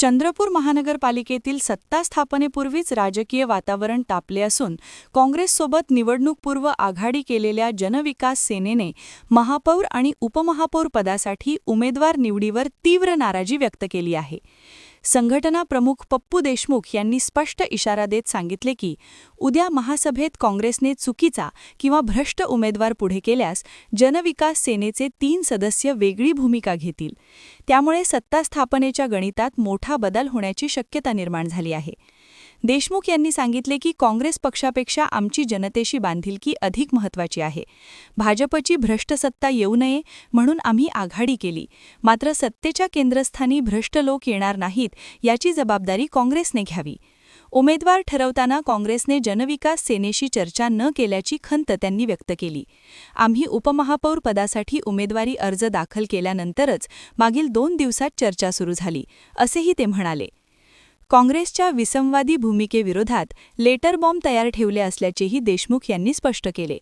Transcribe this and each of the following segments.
चंद्रपूर महानगरपालिकेतील सत्ता स्थापनेपूर्वीच राजकीय वातावरण तापले असून काँग्रेससोबत निवडणूकपूर्व आघाडी केलेल्या जनविकास सेनेने महापौर आणि उपमहापौर पदासाठी उमेदवार निवडीवर तीव्र नाराजी व्यक्त केली आहे. संघटना प्रमुख पप्पू देशमुख यांनी स्पष्ट इशारा देत सांगितले की उद्या महासभेत काँग्रेसने चुकीचा किंवा भ्रष्ट उमेदवार पुढे केल्यास जनविकास सेनेचे तीन सदस्य वेगळी भूमिका घेतील. त्यामुळे सत्ता स्थापनेच्या गणितात मोठा बदल होण्याची शक्यता निर्माण झाली आहे. देशमुख यांनी सांगितले की काँग्रेस पक्षापेक्षा आमची जनतेशी बांधिलकी अधिक महत्त्वाची आहे. भाजपची भ्रष्ट सत्ता येऊ नये म्हणून आम्ही आघाडी केली. मात्र सत्तेच्या केंद्रस्थानी भ्रष्ट लोक येणार नाहीत याची जबाबदारी काँग्रेसने घ्यावी. उमेदवार ठरवताना काँग्रेसने जनविकास सेनेशी चर्चा न केल्याची खंत त्यांनी व्यक्त केली. आम्ही उपमहापौर पदासाठी उमेदवारी अर्ज दाखल केल्यानंतरच मागील दोन दिवसात चर्चा सुरू झाली असेही ते म्हणाले. काँग्रेसच्या विसंवादी भूमिकेविरोधात लेटर बॉम्ब तयार ठेवले असल्याचेही देशमुख यांनी स्पष्ट केले.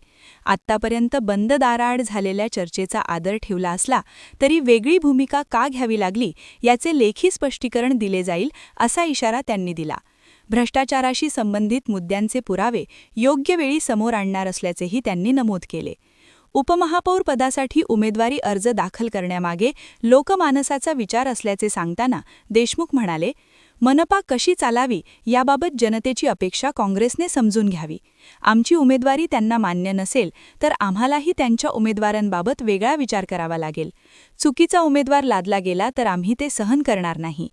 आत्तापर्यंत बंद दाराआड झालेल्या चर्चेचा आदर ठेवला असला तरी वेगळी भूमिका का घ्यावी लागली याचे लेखी स्पष्टीकरण दिले जाईल असा इशारा त्यांनी दिला. भ्रष्टाचाराशी संबंधित मुद्द्यांचे पुरावे योग्य वेळी समोर आणणार असल्याचेही त्यांनी नमूद केले. उपमहापौर पदासाठी उमेदवारी अर्ज दाखल करण्यामागे लोकमानसाचा विचार असल्याचे सांगताना देशमुख म्हणाले मनपा कशी चालावी याबाबत जनतेची अपेक्षा काँग्रेसने समजून घ्यावी. आमची उमेदवारी त्यांना मान्य नसेल तर आम्हालाही त्यांच्या उमेदवारांबाबत वेगळा विचार करावा लागेल. चुकीचा उमेदवार लादला गेला तर आम्ही ते सहन करणार नाही.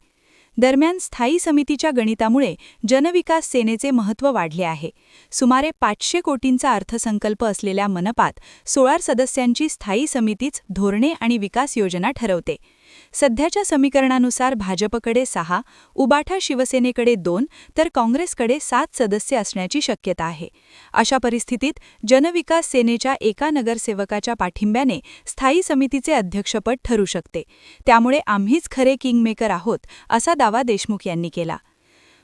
दरम्यान स्थायी समितीच्या गणितामुळे जनविकास सेनेचे महत्त्व वाढले आहे. सुमारे पाचशे कोटींचा अर्थसंकल्प असलेल्या मनपात सोळा सदस्यांची स्थायी समितीच धोरणे आणि विकास योजना ठरवते. सध्याच्या समीकरणानुसार भाजपकडे सहा उबाठा शिवसेनेकडे दोन तर काँग्रेसकडे सात सदस्य असण्याची शक्यता आहे. अशा परिस्थितीत जनविकास सेनेच्या एका नगरसेवकाच्या पाठिंब्याने स्थायी समितीचे अध्यक्षपद ठरू शकते. त्यामुळे आम्हीच खरे किंगमेकर आहोत असा दावा देशमुख यांनी केला.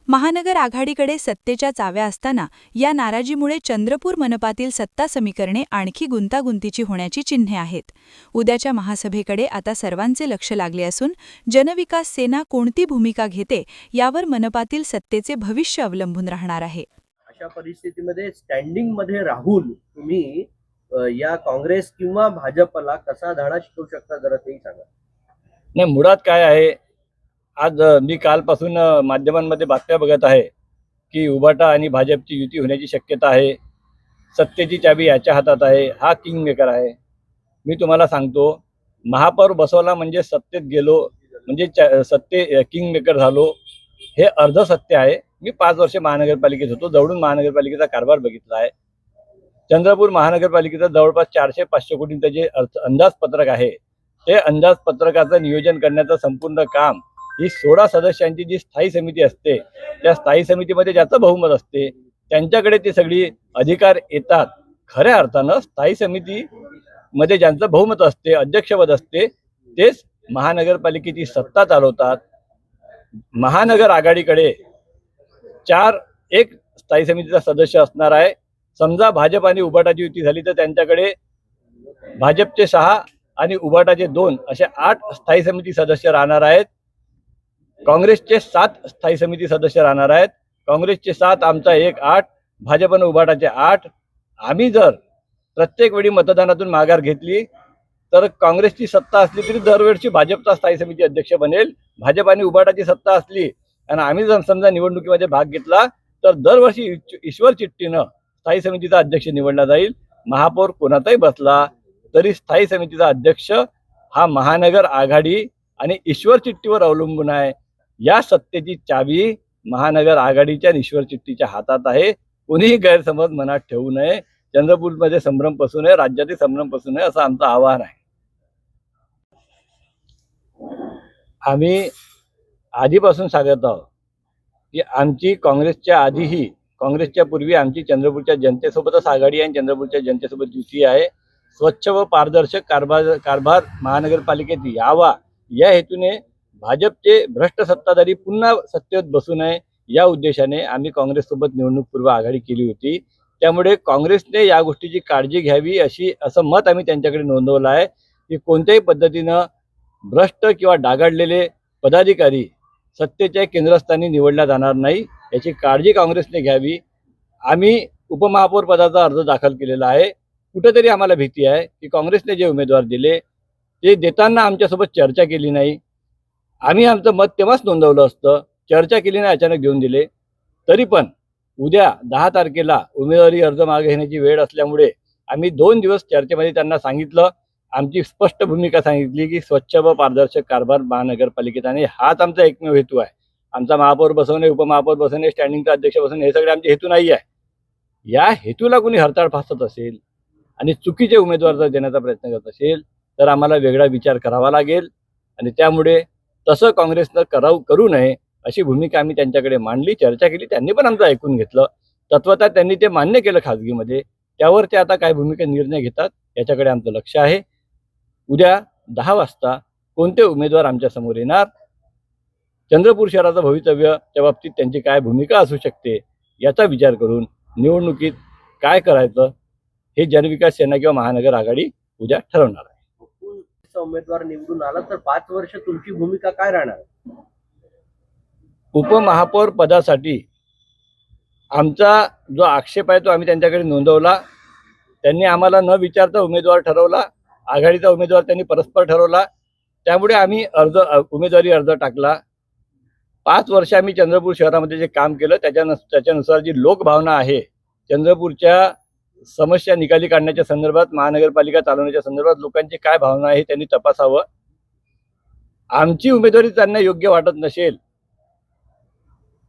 महानगर आघाडीकडे सत्तेच्या चाव्या असताना या नाराजीमुळे चंद्रपूर मनपातील सत्ता समीकरणे आणखी गुंतागुंतीची होण्याची चिन्हे आहेत. उद्याच्या महासभेकडे आता सर्वांचे लक्ष लागले असून जनविकास सेना कोणती भूमिका घेते यावर मनपातील सत्तेचे भविष्य अवलंबून राहणार आहे. अशा परिस्थितीमध्ये स्टँडिंगमध्ये राहून तुम्ही या काँग्रेस किंवा भाजपला कसा धडा शिकवू शकता जरा तेही सांगा. नाही मुळात काय आहे आज मी कालपासून माध्यमांमध्ये बातम्या बघत आहे की उबाटा आणि भाजपची युती होण्याची शक्यता आहे. सत्तेची चाबी याच्या हातात आहे. हा किंग मेकर आहे. मी तुम्हाला सांगतो महापौर बसवला म्हणजे सत्तेत गेलो म्हणजे सत्ते किंग मेकर झालो हे अर्ध सत्य आहे. मी पाच वर्ष महानगरपालिकेत होतो. जवळून महानगरपालिकेचा कारभार बघितला आहे. चंद्रपूर महानगरपालिकेचं जवळपास चारशे पाचशे कोटींचं जे अर्थ अंदाजपत्रक आहे ते अंदाजपत्रकाचं नियोजन करण्याचं संपूर्ण काम ही सोळा सदस्यांची जी स्थायी समिती असते त्या स्थायी समितीमध्ये ज्याचं बहुमत असते त्यांच्याकडे ते सगळी अधिकार येतात. खऱ्या अर्थानं स्थायी समितीमध्ये ज्यांचं बहुमत असते अध्यक्षपद असते तेच महानगरपालिकेची सत्ता चालवतात. महानगर आघाडीकडे चार एक स्थायी समितीचा सदस्य असणार आहे. समजा भाजप आणि उबाटाची युती झाली तर त्यांच्याकडे भाजपचे सहा आणि उबाटाचे दोन असे आठ स्थायी समिती सदस्य राहणार आहेत. काँग्रेसचे सात स्थायी समिती सदस्य राहणार आहेत. काँग्रेसचे सात आमचा एक आठ भाजपनं उभाटाचे आठ. आम्ही जर प्रत्येक वेळी मतदानातून माघार घेतली तर काँग्रेसची सत्ता असली तरी दरवेळची भाजपचा स्थायी समिती अध्यक्ष बनेल. भाजप आणि उभाटाची सत्ता असली आणि आम्ही जर समजा निवडणुकीमध्ये भाग घेतला तर दरवर्षी ईश्वर चिठ्ठीनं स्थायी समितीचा अध्यक्ष निवडला जाईल. महापौर कोणाचाही बसला तरी स्थायी समितीचा अध्यक्ष हा महानगर आघाडी आणि ईश्वर चिठ्ठीवर अवलंबून आहे. या सत्तेची चावी महानगर आघाडीच्या आणि ईश्वर हातात आहे. कोणीही गैरसमज मनात ठेवू नये. चंद्रपूरमध्ये संभ्रम पसू नये. राज्यातील संभ्रम पसू नये असं आमचं आवाहन आहे. आम्ही आधीपासून सांगत आहोत की आमची काँग्रेसच्या आधीही काँग्रेसच्या पूर्वी आमची चंद्रपूरच्या जनतेसोबतच आघाडी आहे आणि चंद्रपूरच्या जनतेसोबत युती आहे. स्वच्छ व पारदर्शक कारभार कारभार महानगरपालिकेत यावा. या हेतूने भाजपचे भ्रष्ट सत्ताधारी पुन्हा सत्तेत बसू नये या उद्देशाने आम्ही काँग्रेससोबत निवडणूकपूर्व आघाडी केली होती. त्यामुळे काँग्रेसने या गोष्टीची काळजी घ्यावी अशी असं मत आम्ही त्यांच्याकडे नोंदवलं आहे की कोणत्याही पद्धतीनं भ्रष्ट किंवा डागाडलेले पदाधिकारी सत्तेच्या केंद्रस्थानी निवडला जाणार नाही याची काळजी काँग्रेसने घ्यावी. आम्ही उपमहापौर पदाचा अर्ज दाखल केलेला आहे. कुठंतरी आम्हाला भीती आहे की काँग्रेसने जे उमेदवार दिले ते देताना आमच्यासोबत चर्चा केली नाही. आम्ही आमचं मत तेव्हाच नोंदवलं असतं. चर्चा केली नाही अचानक घेऊन दिले. तरी पण उद्या दहा तारखेला उमेदवारी अर्ज मागे घेण्याची वेळ असल्यामुळे आम्ही दोन दिवस चर्चेमध्ये त्यांना सांगितलं. आमची स्पष्ट भूमिका सांगितली की स्वच्छ व पारदर्शक कारभार महानगरपालिकेत आणि हाच आमचा एकमेव हेतू आहे. आमचा महापौर बसवणे उपमहापौर बसवणे स्टँडिंगचा अध्यक्ष बसवणे हे सगळे आमचे हेतू नाही आहे. या हेतूला कोणी हरताळ फासत असेल आणि चुकीचे उमेदवार जर देण्याचा प्रयत्न करत असेल तर आम्हाला वेगळा विचार करावा लागेल आणि त्यामुळे तसं काँग्रेसनं कराव करू नये अशी भूमिका आम्ही त्यांच्याकडे मांडली चर्चा केली त्यांनी पण आमचं ऐकून घेतलं. तत्वतः त्यांनी ते मान्य केलं खाजगीमध्ये. त्यावर ते आता काय भूमिका निर्णय घेतात याच्याकडे आमचं लक्ष आहे. उद्या दहा वाजता कोणते उमेदवार आमच्यासमोर येणार? चंद्रपूर शहराचं भवितव्याच्या बाबतीत त्यांची काय भूमिका असू शकते याचा विचार करून निवडणुकीत काय करायचं हे जनविकास सेना किंवा महानगर आघाडी उद्या ठरवणार आहे. उमेदवार निवडून आला तर पाच वर्ष तुमची भूमिका काय राहणार? उपमहापौर पदासाठी आमचा जो आक्षेप आहे तो आम्ही त्यांच्याकडे नोंदवला. त्यांनी आम्हाला न विचारता उमेदवार ठरवला आघाडीचा उमेदवार त्यांनी परस्पर ठरवला. त्यामुळे आम्ही अर्ज उमेदवारी अर्ज टाकला. पाच वर्ष आम्ही चंद्रपूर शहरामध्ये जे काम केलं त्याच्यानु त्याच्यानुसार जी लोकभावना आहे चंद्रपूरच्या समस्या निकाली काढण्याच्या संदर्भात महानगरपालिका चालवण्याच्या संदर्भात लोकांची काय भावना आहे त्यांनी तपासावं. आमची उमेदवारी त्यांना योग्य वाटत नसेल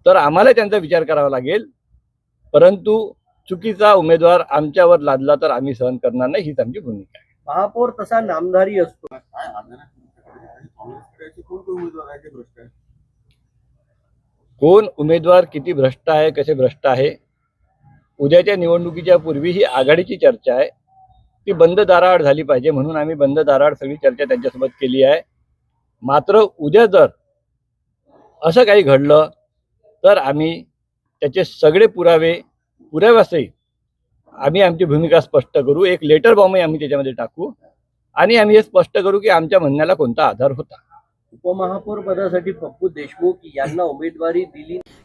तर आम्हाला त्यांचा विचार करावा लागेल. परंतु चुकीचा उमेदवार आमच्यावर लादला तर आम्ही सहन करणार नाही हीच आमची भूमिका आहे. महापौर तसा नामधारी असतो. कोण उमेदवार किती भ्रष्ट आहे कसे भ्रष्ट आहे उद्याच्या निवडणुकीच्या पूर्वी ही आघाडीची चर्चा आहे. ती बंद दाराआड झाली पाहिजे म्हणून आम्ही बंद दाराआड सगळी चर्चा त्यांच्यासोबत केली आहे. मात्र उद्या जर असं काही घडलं तर आम्ही त्याचे सगळे पुरावे पुराव्यासहित आम्ही आमची भूमिका स्पष्ट करू. एक लेटर बॉम्बही आम्ही त्याच्यामध्ये टाकू आणि आम्ही हे स्पष्ट करू की आमच्या म्हणण्याला कोणता आधार होता. उपमहापौर पदासाठी पप्पू देशमुख यांना उमेदवारी दिली